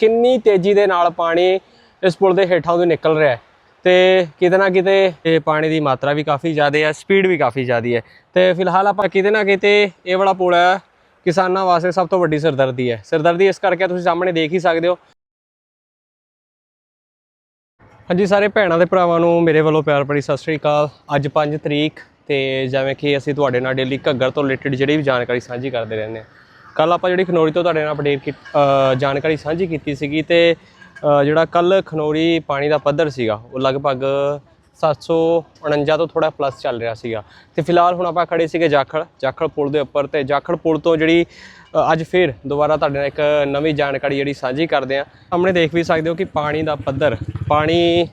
ਕਿੰਨੀ ਤੇਜ਼ੀ ਦੇ ਨਾਲ ਪਾਣੀ ਇਸ ਪੁਲ ਦੇ ਹੇਠਾਂ ਤੋਂ ਨਿਕਲ ਰਿਹਾ ਹੈ। ਤੇ ਕਿਤੇ ਨਾ ਕਿਤੇ ਇਹ ਪਾਣੀ ਦੀ ਮਾਤਰਾ ਵੀ ਕਾਫੀ ਜ਼ਿਆਦਾ ਹੈ ਸਪੀਡ ਵੀ ਕਾਫੀ ਜ਼ਿਆਦਾ ਹੈ। ਤੇ ਫਿਲਹਾਲ ਆਪਾਂ ਕਿਤੇ ਨਾ ਕਿਤੇ ਇਹ ਵਾਲਾ ਪੁਲ ਹੈ, ਕਿਸਾਨਾਂ ਵਾਸਤੇ ਸਭ ਤੋਂ ਵੱਡੀ ਸਰਦਰਦੀ ਹੈ। ਸਰਦਰਦੀ ਇਸ ਕਰਕੇ ਤੁਸੀਂ ਸਾਹਮਣੇ ਦੇਖ ਹੀ ਸਕਦੇ ਹੋ। ਹਾਂਜੀ ਸਾਰੇ ਭੈਣਾਂ ਤੇ ਭਰਾਵਾਂ ਨੂੰ ਮੇਰੇ ਵੱਲੋਂ ਪਿਆਰ ਭਰੀ ਸਤਿ ਸ੍ਰੀ ਅਕਾਲ। ਅੱਜ 5 ਤਰੀਕ ਤੇ ਜਿਵੇਂ ਕਿ ਅਸੀਂ ਤੁਹਾਡੇ ਨਾਲ ਡੇਲੀ ਘੱਗਰ ਤੋਂ ਰਿਲੇਟਡ ਜਿਹੜੀ ਵੀ ਜਾਣਕਾਰੀ ਸਾਂਝੀ ਕਰਦੇ ਰਹਿੰਦੇ ਹਾਂ। ਕੱਲ ਆਪਾਂ ਜਿਹੜੀ ਖਨੌਰੀ ਤੋਂ ਤੁਹਾਡੇ ਨਾਲ ਅਪਡੇਟ ਜਾਣਕਾਰੀ ਸਾਂਝੀ ਕੀਤੀ ਸੀਗੀ ਤੇ ਜਿਹੜਾ ਕੱਲ ਖਨੌਰੀ ਪਾਣੀ ਦਾ ਪੱਧਰ ਸੀਗਾ, ਉਹ ਲਗਭਗ 749 ਤੋਂ ਥੋੜਾ ਪਲੱਸ ਚੱਲ ਰਿਹਾ ਸੀਗਾ। ਤੇ ਫਿਲਹਾਲ ਹੁਣ ਆਪਾਂ ਖੜੇ ਸੀਗੇ ਜਾਖੜ ਜਾਖੜ ਪੁਲ ਦੇ ਉੱਪਰ ਤੇ ਜਾਖੜ ਪੁਲ ਤੋਂ ਜਿਹੜੀ ਅੱਜ ਫੇਰ ਦੁਬਾਰਾ ਤੁਹਾਡੇ ਨਾਲ ਇੱਕ ਨਵੀਂ ਜਾਣਕਾਰੀ ਜਿਹੜੀ ਸਾਂਝੀ ਕਰਦੇ ਆ ਸਾਹਮਣੇ ਦੇਖ ਵੀ ਸਕਦੇ ਹੋ ਕਿ ਪਾਣੀ ਦਾ ਪੱਧਰ, ਪਾਣੀ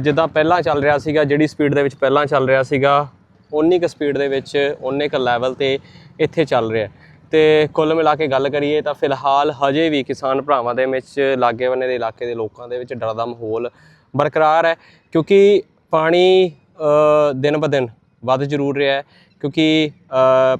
ਜਿੱਦਾਂ ਪਹਿਲਾਂ ਚੱਲ ਰਿਹਾ ਸੀਗਾ, ਜਿਹੜੀ ਸਪੀਡ ਦੇ ਵਿੱਚ ਪਹਿਲਾਂ ਚੱਲ ਰਿਹਾ ਸੀਗਾ ਉਨੀ ਕੁ ਸਪੀਡ ਦੇ ਵਿੱਚ ਉਨੇ ਕੁ ਲੈਵਲ ਤੇ ਇੱਥੇ ਚੱਲ ਰਿਹਾ। ਤੇ ਕੁੱਲ ਮਿਲਾ ਕੇ ਗੱਲ ਕਰੀਏ ਤਾਂ ਫਿਲਹਾਲ ਹਜੇ ਵੀ ਕਿਸਾਨ ਭਰਾਵਾਂ ਦੇ ਵਿੱਚ, ਲਾਗੇ ਬੰਨੇ ਦੇ ਇਲਾਕੇ ਦੇ ਲੋਕਾਂ ਦੇ ਵਿੱਚ ਡਰ ਦਾ ਮਾਹੌਲ ਬਰਕਰਾਰ ਹੈ ਕਿਉਂਕਿ ਪਾਣੀ ਦਿਨ ਬ ਦਿਨ ਵੱਧ ਜ਼ਰੂਰ ਰਿਹਾ ਹੈ, ਕਿਉਂਕਿ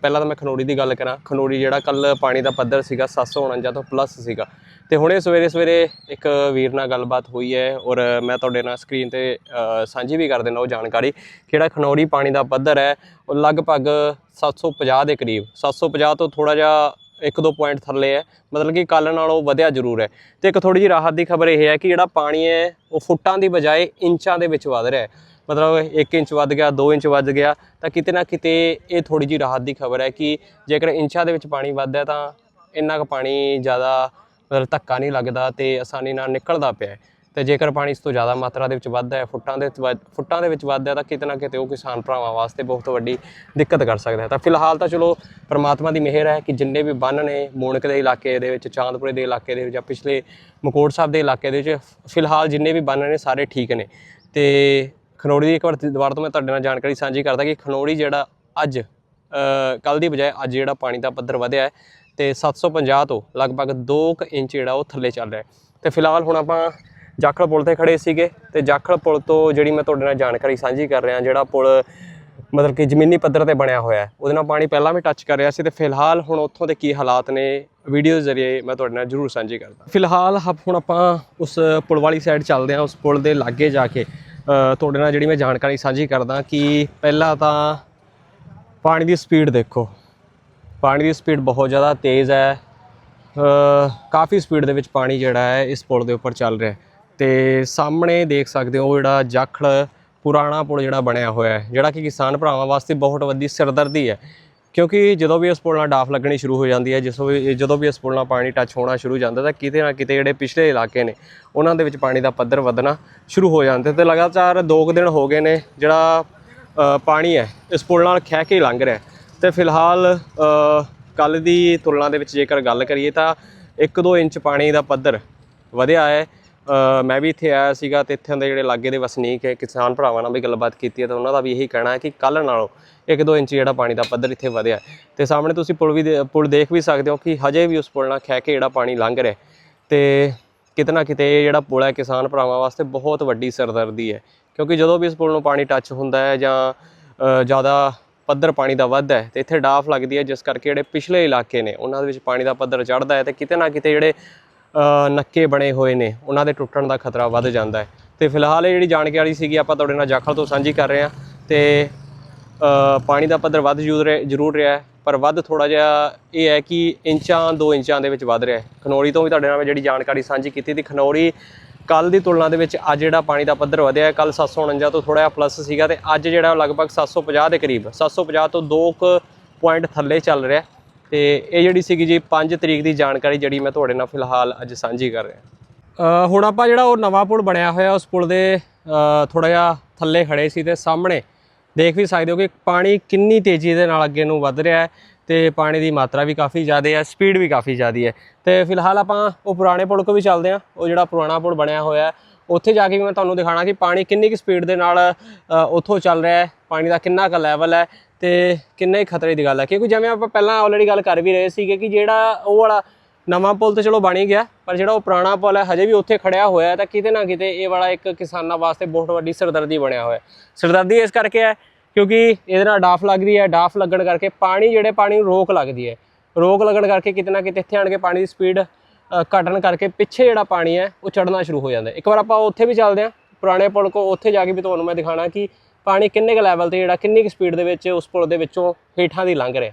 ਪਹਿਲਾਂ ਤਾਂ ਮੈਂ ਖਨੋਰੀ ਦੀ ਗੱਲ ਕਰਾਂ। ਖਨੋਰੀ ਜਿਹੜਾ ਕੱਲ ਪਾਣੀ ਦਾ ਪੱਧਰ ਸੀਗਾ 749 ਤੋਂ ਪਲੱਸ ਸੀਗਾ। ਤੇ ਹੁਣੇ ਸਵੇਰੇ ਸਵੇਰੇ ਇੱਕ ਵੀਰ ਨਾਲ ਗੱਲਬਾਤ ਹੋਈ ਹੈ ਔਰ ਮੈਂ ਤੁਹਾਡੇ ਨਾਲ ਸਕਰੀਨ ਤੇ ਸਾਂਝੀ ਵੀ ਕਰ ਦਿੰਦਾ ਉਹ ਜਾਣਕਾਰੀ ਕਿ ਜਿਹੜਾ ਖਨੌਰੀ ਪਾਣੀ ਦਾ ਪੱਧਰ ਹੈ। ਉਹ ਲਗਭਗ 750 ਦੇ ਕਰੀਬ 750 ਤੋਂ ਥੋੜਾ ਜਿਹਾ ਇੱਕ ਦੋ ਪੁਆਇੰਟ ਥੱਲੇ ਹੈ, ਮਤਲਬ ਕਿ ਕੱਲ ਨਾਲੋਂ ਵਧਿਆ ਜ਼ਰੂਰ ਹੈ। ਤੇ ਇੱਕ ਥੋੜੀ ਜਿਹੀ ਰਾਹਤ ਦੀ ਖਬਰ ਇਹ ਹੈ ਕਿ ਜਿਹੜਾ ਪਾਣੀ ਹੈ, ਉਹ ਫੁੱਟਾਂ ਦੀ ਬਜਾਏ ਇੰਚਾਂ ਦੇ ਵਿੱਚ ਵਧ ਰਿਹਾ ਹੈ। ਮਤਲਬ 1 ਇੰਚ ਵੱਧ ਗਿਆ 2 ਇੰਚ ਵੱਧ ਗਿਆ, ਤਾਂ ਕਿਤੇ ਨਾ ਕਿਤੇ ਇਹ ਥੋੜੀ ਜਿਹੀ ਰਾਹਤ ਦੀ ਖਬਰ ਹੈ ਕਿ ਜੇਕਰ ਇੰਚਾਂ ਦੇ ਵਿੱਚ ਪਾਣੀ ਵੱਧਦਾ ਹੈ ਤਾਂ ਇੰਨਾ ਕੁ ਪਾਣੀ ਜ਼ਿਆਦਾ ਮਤਲਬ ਧੱਕਾ ਨਹੀਂ ਲੱਗਦਾ ਤੇ ਆਸਾਨੀ ਨਾਲ ਨਿਕਲਦਾ ਪਿਆ ਹੈ। ਤੇ ਜੇਕਰ ਪਾਣੀ ਇਸ ਤੋਂ ਜ਼ਿਆਦਾ ਮਾਤਰਾ ਦੇ ਵਿੱਚ ਵੱਧਦਾ ਹੈ, ਫੁੱਟਾਂ ਦੇ ਵੱਧ- ਫੁੱਟਾਂ ਦੇ ਵਿੱਚ ਵੱਧਦਾ ਤਾਂ ਕਿਤੇ ਨਾ ਕਿਤੇ ਉਹ ਕਿਸਾਨ ਭਰਾਵਾਂ ਵਾਸਤੇ ਬਹੁਤ ਵੱਡੀ ਦਿੱਕਤ ਕਰ ਸਕਦਾ ਹੈ ਤਾਂ ਫਿਲਹਾਲ ਤਾਂ ਚਲੋ ਪ੍ਰਮਾਤਮਾ ਦੀ ਮਿਹਰ ਹੈ ਕਿ ਜਿੰਨੇ ਵੀ ਬੰਨ ਨੇ ਮੋਣਕ ਦੇ ਇਲਾਕੇ ਦੇ ਵਿੱਚ, ਚਾਂਦਪੁਰੇ ਦੇ ਇਲਾਕੇ ਦੇ ਵਿੱਚ ਜਾਂ ਪਿਛਲੇ ਮਕੋੜ ਸਾਹਿਬ ਦੇ ਇਲਾਕੇ ਦੇ ਵਿੱਚ, ਫਿਲਹਾਲ ਜਿੰਨੇ ਵੀ ਬੰਨ ਨੇ ਸਾਰੇ ਠੀਕ ਨੇ ਤੇ ਖਨੌਰੀ ਦੀ ਇੱਕ ਵਾਰ ਦੁਬਾਰਾ ਤੋਂ ਮੈਂ ਤੁਹਾਡੇ ਨਾਲ ਜਾਣਕਾਰੀ ਸਾਂਝੀ ਕਰਦਾ ਕਿ ਖਨੌਰੀ ਜਿਹੜਾ ਅੱਜ ਕੱਲ ਦੀ ਬਜਾਏ ਅੱਜ ਜਿਹੜਾ ਪਾਣੀ ਦਾ ਪੱਧਰ ਵਧਿਆ ਹੈ ਤੇ 750 ਤੋਂ ਲਗਭਗ 2 ਇੰਚ ਜਿਹੜਾ ਉਹ ਥੱਲੇ ਚੱਲ ਰਿਹਾ ਹੈ। ਤੇ ਫਿਲਹਾਲ ਹੁਣ ਆਪਾਂ ਜਾਖਲ ਪੁਲ ਤੇ ਖੜੇ ਸੀਗੇ ਤੇ ਜਾਖਲ ਪੁਲ ਤੋਂ ਜਿਹੜੀ ਮੈਂ ਤੁਹਾਡੇ ਨਾਲ ਜਾਣਕਾਰੀ ਸਾਂਝੀ ਕਰ ਰਿਹਾ, ਜਿਹੜਾ ਪੁਲ ਮਤਲਬ ਕਿ ਜ਼ਮੀਨੀ ਪੱਧਰ ਤੇ ਬਣਿਆ ਹੋਇਆ ਹੈ, ਉਹਦੇ ਨਾਲ ਪਾਣੀ ਪਹਿਲਾਂ ਵੀ ਟੱਚ ਕਰ ਰਿਹਾ ਸੀ ਤੇ ਫਿਲਹਾਲ ਹੁਣ ਉੱਥੋਂ ਦੇ ਕੀ ਹਾਲਾਤ ਨੇ ਵੀਡੀਓ ਜ਼ਰੀਏ ਮੈਂ ਤੁਹਾਡੇ ਨਾਲ ਜ਼ਰੂਰ ਸਾਂਝੀ ਕਰਦਾ। ਫਿਲਹਾਲ ਹੁਣ ਆਪਾਂ ਉਸ ਪੁਲ ਵਾਲੀ ਸਾਈਡ ਚੱਲਦੇ ਹਾਂ, ਉਸ ਪੁਲ ਦੇ ਲਾਗੇ ਜਾ ਕੇ ਤੁਹਾਡੇ ਨਾਲ ਜਿਹੜੀ ਮੈਂ ਜਾਣਕਾਰੀ ਸਾਂਝੀ ਕਰਦਾ ਕਿ ਪਹਿਲਾਂ ਤਾਂ ਪਾਣੀ ਦੀ ਸਪੀਡ ਦੇਖੋ। ਪਾਣੀ ਦੀ ਸਪੀਡ ਬਹੁਤ ਜ਼ਿਆਦਾ ਤੇਜ਼ ਹੈ। ਕਾਫੀ ਸਪੀਡ ਦੇ ਵਿੱਚ ਪਾਣੀ ਜਿਹੜਾ ਹੈ ਇਸ ਪੁਲ ਦੇ ਉੱਪਰ ਚੱਲ ਰਿਹਾ ਹੈ। ਤੇ ਸਾਹਮਣੇ ਦੇਖ ਸਕਦੇ ਹੋ ਜਿਹੜਾ ਜਾਖੜ ਪੁਰਾਣਾ ਪੁਲ ਜਿਹੜਾ ਬਣਿਆ ਹੋਇਆ ਹੈ, ਜਿਹੜਾ ਕਿ ਕਿਸਾਨ ਭਰਾਵਾਂ ਵਾਸਤੇ ਬਹੁਤ ਵੱਡੀ ਸਿਰਦਰਦੀ ਹੈ। ਕਿਉਂਕਿ ਜਦੋਂ ਵੀ ਇਸ ਪੁਲ ਨਾਲ ਡਾਫ ਲੱਗਣੀ ਸ਼ੁਰੂ ਹੋ ਜਾਂਦੀ ਹੈ, ਜਿਸ ਵੀ ਜਦੋਂ ਵੀ ਇਸ ਪੁਲ ਨਾਲ ਪਾਣੀ ਟੱਚ ਹੋਣਾ ਸ਼ੁਰੂ ਜਾਂਦਾ ਤਾਂ ਕਿਤੇ ਨਾ ਕਿਤੇ ਜਿਹੜੇ ਪਿਛਲੇ ਇਲਾਕੇ ਨੇ, ਉਹਨਾਂ ਦੇ ਵਿੱਚ ਪਾਣੀ ਦਾ ਪੱਧਰ ਵਧਣਾ ਸ਼ੁਰੂ ਹੋ ਜਾਂਦਾ ਤੇ ਲਗਾਤਾਰ 2 ਦਿਨ ਹੋ ਗਏ ਨੇ ਜਿਹੜਾ ਪਾਣੀ ਹੈ ਇਸ ਪੁਲ ਨਾਲ ਖਹਿ ਕੇ ਹੀ ਲੰਘ ਰਿਹਾ ਹੈ। ਤੇ ਫਿਲਹਾਲ ਕੱਲ ਦੀ ਤੁਲਨਾ ਦੇ ਵਿੱਚ ਜੇਕਰ ਗੱਲ ਕਰੀਏ ਤਾਂ 1-2 ਇੰਚ ਪਾਣੀ ਦਾ ਪੱਧਰ ਵਧਿਆ ਹੈ ਮੈਂ ਵੀ ਇੱਥੇ ਆਇਆ ਸੀਗਾ ਤੇ ਇੱਥੋਂ ਦੇ ਜਿਹੜੇ ਲਾਗੇ ਦੇ ਵਸਨੀਕ ਹੈ, ਕਿਸਾਨ ਭਰਾਵਾਂ ਨਾਲ ਵੀ ਗੱਲਬਾਤ ਕੀਤੀ ਹੈ, ਤਾਂ ਉਹਨਾਂ ਦਾ ਵੀ ਇਹੀ ਕਹਿਣਾ ਹੈ ਕਿ ਕੱਲ ਨਾਲੋਂ 1-2 ਇੰਚ ਜਿਹੜਾ ਪਾਣੀ ਦਾ ਪੱਧਰ ਇੱਥੇ ਵਧਿਆ ਹੈ। ਤੇ ਸਾਹਮਣੇ ਤੁਸੀਂ ਪੁਲ ਵੀ ਦੇ- ਪੁਲ ਦੇਖ ਵੀ ਸਕਦੇ ਹੋ ਕਿ ਹਜੇ ਵੀ ਉਸ ਪੁਲ ਨਾਲ ਖਹਿ ਕੇ ਜਿਹੜਾ ਪਾਣੀ ਲੰਘ ਰਿਹਾ ਹੈ। ਤੇ ਕਿਤੇ ਨਾ ਕਿਤੇ ਇਹ ਜਿਹੜਾ ਪੁਲ ਹੈ, ਕਿਸਾਨ ਭਰਾਵਾਂ ਵਾਸਤੇ ਬਹੁਤ ਵੱਡੀ ਸਰਦਰਦੀ ਹੈ, ਕਿਉਂਕਿ ਜਦੋਂ ਵੀ ਇਸ ਪੁਲ ਨੂੰ ਪਾਣੀ ਟੱਚ ਹੁੰਦਾ ਹੈ ਜਾਂ ਜ਼ਿਆਦਾ ਪੱਧਰ ਪਾਣੀ ਦਾ ਵੱਧਦਾ ਹੈ, ਤੇ ਇੱਥੇ ਡਾਫ ਲੱਗਦੀ ਹੈ, ਜਿਸ ਕਰਕੇ ਜਿਹੜੇ ਪਿਛਲੇ ਇਲਾਕੇ ਨੇ, ਉਹਨਾਂ ਦੇ ਵਿੱਚ ਪਾਣੀ ਦਾ ਪੱਧਰ ਚੜ੍ਹਦਾ ਹੈ ਤੇ ਕਿਤੇ ਨਾ ਕਿਤੇ ਜਿਹੜੇ ਨੱਕੇ ਬਣੇ ਹੋਏ ਨੇ। ਉਹਨਾਂ ਦੇ ਟੁੱਟਣ ਦਾ ਖਤਰਾ ਵੱਧ ਜਾਂਦਾ ਹੈ। ਤੇ ਫਿਲਹਾਲ ਇਹ ਜਿਹੜੀ ਜਾਣਕਾਰੀ ਸੀਗੀ, ਆਪਾਂ ਤੁਹਾਡੇ ਨਾਲ ਜਾਖਲ ਤੋਂ ਸਾਂਝੀ ਕਰ ਰਹੇ ਹਾਂ। ਤੇ ਪਾਣੀ ਦਾ ਪੱਧਰ ਵੱਧ ਜ਼ਰੂਰ ਰਿਹਾ- ਜ਼ਰੂਰ ਰਿਹਾ ਹੈ, ਪਰ ਵੱਧ ਥੋੜਾ ਜਿਹਾ ਇਹ ਹੈ ਕਿ ਇੰਚਾਂ 2 ਇੰਚਾਂ ਦੇ ਵਿੱਚ ਵੱਧ ਰਿਹਾ ਹੈ। ਖਨੌਰੀ ਤੋਂ ਵੀ ਤੁਹਾਡੇ ਨਾਲ ਮੈਂ ਜਿਹੜੀ ਜਾਣਕਾਰੀ ਸਾਂਝੀ ਕੀਤੀ ਤੇ ਖਨੌਰੀ ਕੱਲ ਦੀ ਤੁਲਨਾ ਦੇ ਵਿੱਚ ਅੱਜ ਜਿਹੜਾ ਪਾਣੀ ਦਾ ਪੱਧਰ ਵਧਿਆ ਹੈ ਕੱਲ 749 ਤੋਂ ਥੋੜਾ ਜਿਹਾ ਪਲੱਸ ਸੀਗਾ ਤੇ ਅੱਜ ਜਿਹੜਾ ਉਹ ਲਗਭਗ 750 ਦੇ ਕਰੀਬ 750 ਤੋਂ 2 ਪੁਆਇੰਟ ਥੱਲੇ ਚੱਲ ਰਿਹਾ ਤੇ ਇਹ ਜਿਹੜੀ ਸੀਗੀ ਜੀ 5 ਤਰੀਕ ਦੀ ਜਾਣਕਾਰੀ ਜਿਹੜੀ ਮੈਂ ਤੁਹਾਡੇ ਨਾਲ ਫਿਲਹਾਲ ਅੱਜ ਸਾਂਝੀ ਕਰ ਰਿਹਾ। ਹੁਣ ਆਪਾਂ ਜਿਹੜਾ ਉਹ ਨਵਾਂ ਪੁਲ ਬਣਿਆ ਹੋਇਆ, ਉਸ ਪੁਲ ਦੇ ਥੋੜਾ ਜਿਹਾ ਥੱਲੇ ਖੜੇ ਸੀ ਤੇ ਸਾਹਮਣੇ ਦੇਖ ਵੀ ਸਕਦੇ ਹੋ ਕਿ ਪਾਣੀ ਕਿੰਨੀ ਤੇਜ਼ੀ ਦੇ ਨਾਲ ਅੱਗੇ ਨੂੰ ਵੱਧ ਰਿਹਾ ਹੈ ਤੇ ਪਾਣੀ ਦੀ ਮਾਤਰਾ ਵੀ ਕਾਫੀ ਜ਼ਿਆਦਾ ਹੈ, ਸਪੀਡ ਵੀ ਕਾਫੀ ਜ਼ਿਆਦਾ ਹੈ। ਤੇ ਫਿਲਹਾਲ ਆਪਾਂ ਉਹ ਪੁਰਾਣੇ ਪੁਲ ਕੋ ਵੀ ਚੱਲਦੇ ਹਾਂ, ਉਹ ਜਿਹੜਾ ਪੁਰਾਣਾ ਪੁਲ ਬਣਿਆ ਹੋਇਆ ਹੈ, ਉੱਥੇ ਜਾ ਕੇ ਵੀ ਮੈਂ ਤੁਹਾਨੂੰ ਦਿਖਾਣਾ ਕਿ ਪਾਣੀ ਕਿੰਨੀ ਕੁ ਸਪੀਡ ਦੇ ਨਾਲ ਉੱਥੋਂ ਚੱਲ ਰਿਹਾ ਹੈ, ਪਾਣੀ ਦਾ ਕਿੰਨਾ ਕੁ ਲੈਵਲ ਹੈ ਤੇ ਕਿੰਨਾ ਹੀ ਖਤਰੇ ਦੀ ਗੱਲ ਹੈ ਕਿਉਂਕਿ ਜਿਵੇਂ ਆਪਾਂ ਪਹਿਲਾਂ ਆਲਰੇਡੀ ਗੱਲ ਕਰ ਵੀ ਰਹੇ ਸੀਗੇ ਕਿ ਜਿਹੜਾ ਉਹ ਵਾਲਾ ਨਵਾਂ ਪੁਲ ਤੇ ਚਲੋ ਬਣ ਹੀ ਗਿਆ ਪਰ ਜਿਹੜਾ ਉਹ ਪੁਰਾਣਾ ਪੁਲ ਹੈ ਹਜੇ ਵੀ ਉੱਥੇ ਖੜਿਆ ਹੋਇਆ ਹੈ ਤਾਂ ਕਿਤੇ ਨਾ ਕਿਤੇ ਇਹ ਵਾਲਾ ਇੱਕ ਕਿਸਾਨਾਂ ਵਾਸਤੇ ਬਹੁਤ ਵੱਡੀ ਸਰਦਰਦੀ ਬਣਿਆ ਹੋਇਆ ਹੈ। ਸਿਰਦਰਦੀ ਇਸ ਕਰਕੇ ਹੈ ਕਿਉਂਕਿ ਇਹਦੇ ਨਾਲ ਡਾਫ ਲੱਗਦੀ ਹੈ ਡਾਫ ਲੱਗਣ ਕਰਕੇ ਪਾਣੀ ਜਿਹੜੇ ਪਾਣੀ ਨੂੰ ਰੋਕ ਲੱਗਦੀ ਹੈ। ਰੋਕ ਲੱਗਣ ਕਰਕੇ ਕਿਤੇ ਨਾ ਕਿਤੇ ਇੱਥੇ ਆਣ ਕੇ ਪਾਣੀ ਦੀ ਸਪੀਡ ਅ, ਘਟਣ ਕਰਕੇ ਪਿੱਛੇ ਜਿਹੜਾ ਪਾਣੀ ਹੈ ਉਹ ਚੜਨਾ ਸ਼ੁਰੂ ਹੋ ਜਾਂਦਾ ਇੱਕ ਵਾਰ ਆਪਾਂ ਉੱਥੇ ਵੀ ਚੱਲਦੇ ਹਾਂ ਪੁਰਾਣੇ ਪੁਲ ਕੋ ਉੱਥੇ ਜਾ ਕੇ ਵੀ ਤੁਹਾਨੂੰ ਮੈਂ ਦਿਖਾਣਾ ਕਿ ਪਾਣੀ ਕਿੰਨੇ ਕੁ ਲੈਵਲ ਤੇ ਜਿਹੜਾ, ਕਿੰਨੀ ਕੁ ਸਪੀਡ ਦੇ ਵਿੱਚ ਉਸ ਪੁਲ ਦੇ ਵਿੱਚੋਂ ਹੇਠਾਂ ਦੀ ਲੰਘ ਰਿਹਾ?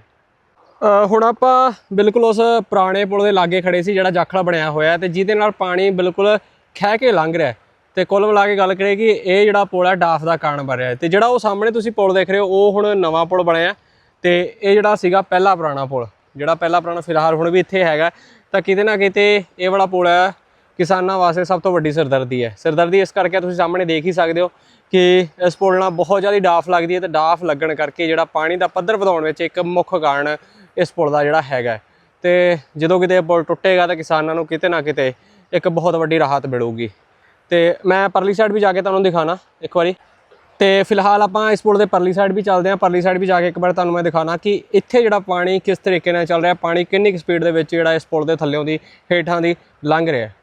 ਹੁਣ ਆਪਾਂ ਬਿਲਕੁਲ ਉਸ ਪੁਰਾਣੇ ਪੁਲ ਦੇ ਲਾਗੇ ਖੜੇ ਸੀ, ਜਿਹੜਾ ਜਾਖੜਾ ਬਣਿਆ ਹੋਇਆ ਹੈ ਤੇ ਜਿਹਦੇ ਨਾਲ ਪਾਣੀ ਬਿਲਕੁਲ ਖਹਿ ਕੇ ਲੰਘ ਰਿਹਾ। ਹੈ। ਤੇ ਕੁੱਲ ਮਿਲਾ ਕੇ ਗੱਲ ਕਰੀਏ ਕਿ ਇਹ ਜਿਹੜਾ ਪੁਲ ਹੈ, ਡਾਫ ਦਾ ਕਾਰਨ ਬਣ ਰਿਹਾ ਹੈ। ਤੇ ਜਿਹੜਾ ਉਹ ਸਾਹਮਣੇ ਤੁਸੀਂ ਪੁਲ ਦੇਖ ਰਹੇ ਹੋ, ਉਹ ਹੁਣ ਨਵਾਂ ਪੁਲ ਬਣਿਆ ਤੇ ਇਹ ਜਿਹੜਾ ਸੀਗਾ ਪਹਿਲਾ ਪੁਰਾਣਾ ਪੁਲ, ਜਿਹੜਾ ਪਹਿਲਾ ਪੁਰਾਣਾ ਫਿਲਹਾਲ ਹੁਣ ਵੀ ਇੱਥੇ ਹੈਗਾ ਤਾਂ ਕਿਤੇ ਨਾ ਕਿਤੇ ਇਹ ਵਾਲਾ ਪੁਲ ਹੈ, ਕਿਸਾਨਾਂ ਵਾਸਤੇ ਸਭ ਤੋਂ ਵੱਡੀ ਸਿਰਦਰਦੀ ਹੈ। ਸਿਰਦਰਦੀ ਇਸ ਕਰਕੇ ਤੁਸੀਂ ਸਾਹਮਣੇ ਦੇਖ ਹੀ ਸਕਦੇ ਹੋ ਕਿ ਇਸ ਪੁਲ ਨਾਲ ਬਹੁਤ ਜ਼ਿਆਦਾ ਡਾਫ ਲੱਗਦੀ ਹੈ ਤੇ ਡਾਫ ਲੱਗਣ ਕਰਕੇ ਜਿਹੜਾ ਪਾਣੀ ਦਾ ਪੱਧਰ ਵਧਾਉਣ ਵਿੱਚ ਇੱਕ ਮੁੱਖ ਕਾਰਨ ਇਸ ਪੁਲ ਦਾ ਜਿਹੜਾ ਹੈਗਾ ਹੈ। ਤੇ ਜਦੋਂ ਕਿਤੇ ਇਹ ਪੁਲ ਟੁੱਟੇਗਾ ਤਾਂ ਕਿਸਾਨਾਂ ਨੂੰ ਕਿਤੇ ਨਾ ਕਿਤੇ ਇੱਕ ਬਹੁਤ ਵੱਡੀ ਰਾਹਤ ਮਿਲੂਗੀ। ਤੇ ਮੈਂ ਪਰਲੀ ਸਾਈਡ ਵੀ ਜਾ ਕੇ ਤੁਹਾਨੂੰ ਦਿਖਾਣਾ ਇੱਕ ਵਾਰੀ। ਤੇ ਫਿਲਹਾਲ ਆਪਾਂ ਇਸ ਪੁਲ ਦੇ ਪਰਲੀ ਸਾਈਡ ਵੀ ਚੱਲਦੇ ਹਾਂ। ਪਰਲੀ ਸਾਈਡ ਵੀ ਜਾ ਕੇ ਇੱਕ ਵਾਰ ਤੁਹਾਨੂੰ ਮੈਂ ਦਿਖਾਣਾ ਕਿ ਇੱਥੇ ਜਿਹੜਾ ਪਾਣੀ ਕਿਸ ਤਰੀਕੇ ਨਾਲ ਚੱਲ ਰਿਹਾ, ਪਾਣੀ ਕਿੰਨੀ ਕੁ ਸਪੀਡ ਦੇ ਵਿੱਚ ਜਿਹੜਾ ਇਸ ਪੁਲ ਦੇ ਥੱਲੇੋਂ ਦੀ ਹੇਠਾਂ ਦੀ ਲੰਘ ਰਿਹਾ ਹੈ।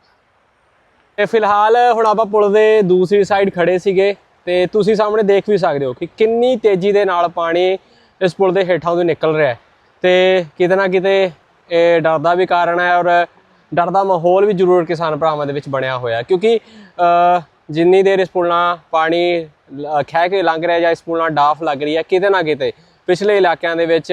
ਤੇ ਫਿਲਹਾਲ ਹੁਣ ਆਪਾਂ ਪੁਲ ਦੇ ਦੂਸਰੀ ਸਾਈਡ ਖੜੇ ਸੀਗੇ। ਤੇ ਤੁਸੀਂ ਸਾਹਮਣੇ ਦੇਖ ਵੀ ਸਕਦੇ ਹੋ ਕਿ ਕਿੰਨੀ ਤੇਜ਼ੀ ਦੇ ਨਾਲ ਪਾਣੀ ਇਸ ਪੁਲ ਦੇ ਹੇਠਾਂ ਤੋਂ ਨਿਕਲ ਰਿਹਾ ਹੈ। ਤੇ ਕਿਤੇ ਨਾ ਕਿਤੇ ਇਹ ਡਰ ਦਾ ਵੀ ਕਾਰਨ ਹੈ ਔਰ ਡਰ ਦਾ ਮਾਹੌਲ ਵੀ ਜ਼ਰੂਰ ਕਿਸਾਨ ਭਰਾਵਾਂ ਦੇ ਵਿੱਚ ਬਣਿਆ ਹੋਇਆ ਕਿਉਂਕਿ ਜਿੰਨੀ ਦੇਰ ਇਸ ਪੁਲ ਨਾਲ ਪਾਣੀ ਲ- ਖਹਿ ਕੇ ਲੰਘ ਰਿਹਾ ਜਾਂ ਇਸ ਪੁਲ ਨਾਲ ਡਾਫ ਲੱਗ ਰਹੀ ਹੈ, ਕਿਤੇ ਨਾ ਕਿਤੇ ਪਿਛਲੇ ਇਲਾਕਿਆਂ ਦੇ ਵਿੱਚ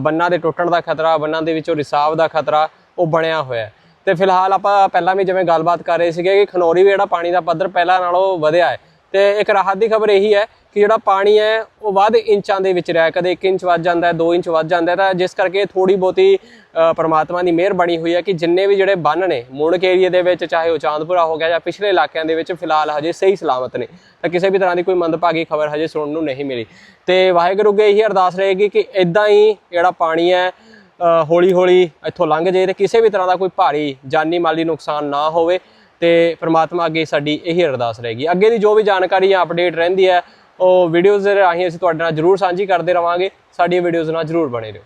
ਬੰਨਾਂ ਦੇ ਟੁੱਟਣ ਦਾ ਖਤਰਾ, ਬੰਨਾਂ ਦੇ ਵਿੱਚੋਂ ਰਿਸਾਵ ਦਾ ਖਤਰਾ ਉਹ ਬਣਿਆ ਹੋਇਆ ਹੈ। ਤੇ ਫਿਲਹਾਲ ਆਪਾਂ ਪਹਿਲਾਂ ਵੀ ਜਿਵੇਂ ਗੱਲਬਾਤ ਕਰ ਰਹੇ ਸੀਗੇ ਕਿ ਖਨੌਰੀ ਵੀ ਜਿਹੜਾ ਪਾਣੀ ਦਾ ਪੱਧਰ ਪਹਿਲਾਂ ਨਾਲੋਂ ਵਧਿਆ ਹੈ ਤੇ ਇੱਕ ਰਾਹਤ ਦੀ ਖਬਰ ਇਹੀ ਹੈ ਕਿ ਜਿਹੜਾ ਪਾਣੀ ਹੈ, ਉਹ ਵੱਧ ਇੰਚਾਂ ਦੇ ਵਿੱਚ ਰਿਹਾ। ਕਦੇ 1 ਇੰਚ ਵੱਧ ਜਾਂਦਾ ਹੈ 2 ਇੰਚ ਵੱਧ ਜਾਂਦਾ ਹੈ, ਤਾਂ ਜਿਸ ਕਰਕੇ ਥੋੜੀ ਬਹੁਤੀ ਪਰਮਾਤਮਾ ਦੀ ਮਿਹਰ ਬਣੀ ਹੋਈ ਹੈ ਕਿ ਜਿੰਨੇ ਵੀ ਜਿਹੜੇ ਬੰਨ ਨੇ ਮੁਣਕ ਏਰੀਏ ਦੇ ਵਿੱਚ, ਚਾਹੇ ਉਹ ਚਾਂਦਪੁਰਾ ਹੋ ਗਿਆ ਜਾਂ ਪਿਛਲੇ ਇਲਾਕਿਆਂ ਦੇ ਵਿੱਚ, ਫਿਲਹਾਲ ਹਜੇ ਸਹੀ ਸਲਾਮਤ ਨੇ। ਤਾਂ ਕਿਸੇ ਵੀ ਤਰ੍ਹਾਂ ਦੀ ਕੋਈ ਮੰਦਭਾਗੀ ਖਬਰ ਹਜੇ ਸੁਣਨ ਨੂੰ ਨਹੀਂ ਮਿਲੀ। ਤੇ ਵਾਹਿਗੁਰੂ ਅੱਗੇ ਇਹੀ ਅਰਦਾਸ ਰਹੇਗੀ ਕਿ ਇਦਾਂ ਹੀ ਜਿਹੜਾ ਪਾਣੀ ਹੈ ਹੌਲੀ ਹੌਲੀ ਇੱਥੋਂ ਲੰਘ ਜਾਏ ਤੇ ਕਿਸੇ ਵੀ ਤਰ੍ਹਾਂ ਦਾ ਕੋਈ ਭਾਰੀ ਜਾਨੀ ਮਾਲੀ ਨੁਕਸਾਨ ਨਾ ਹੋਵੇ। ਤੇ ਪ੍ਰਮਾਤਮਾ ਅੱਗੇ ਸਾਡੀ ਇਹੀ ਅਰਦਾਸ ਰਹੇਗੀ। ਅੱਗੇ ਦੀ ਜੋ ਵੀ ਜਾਣਕਾਰੀ ਜਾਂ ਅਪਡੇਟ ਰਹਿੰਦੀ ਹੈ, ਉਹ ਵੀਡੀਓਜ਼ ਦੇ ਰਾਹੀਂ ਅਸੀਂ ਤੁਹਾਡੇ ਨਾਲ ਜਰੂਰ ਸਾਂਝੀ ਕਰਦੇ ਰਵਾਂਗੇ। ਸਾਡੀਆਂ ਵੀਡੀਓਜ਼ ਨਾਲ ਜਰੂਰ ਬਣੇ ਰਹੋ।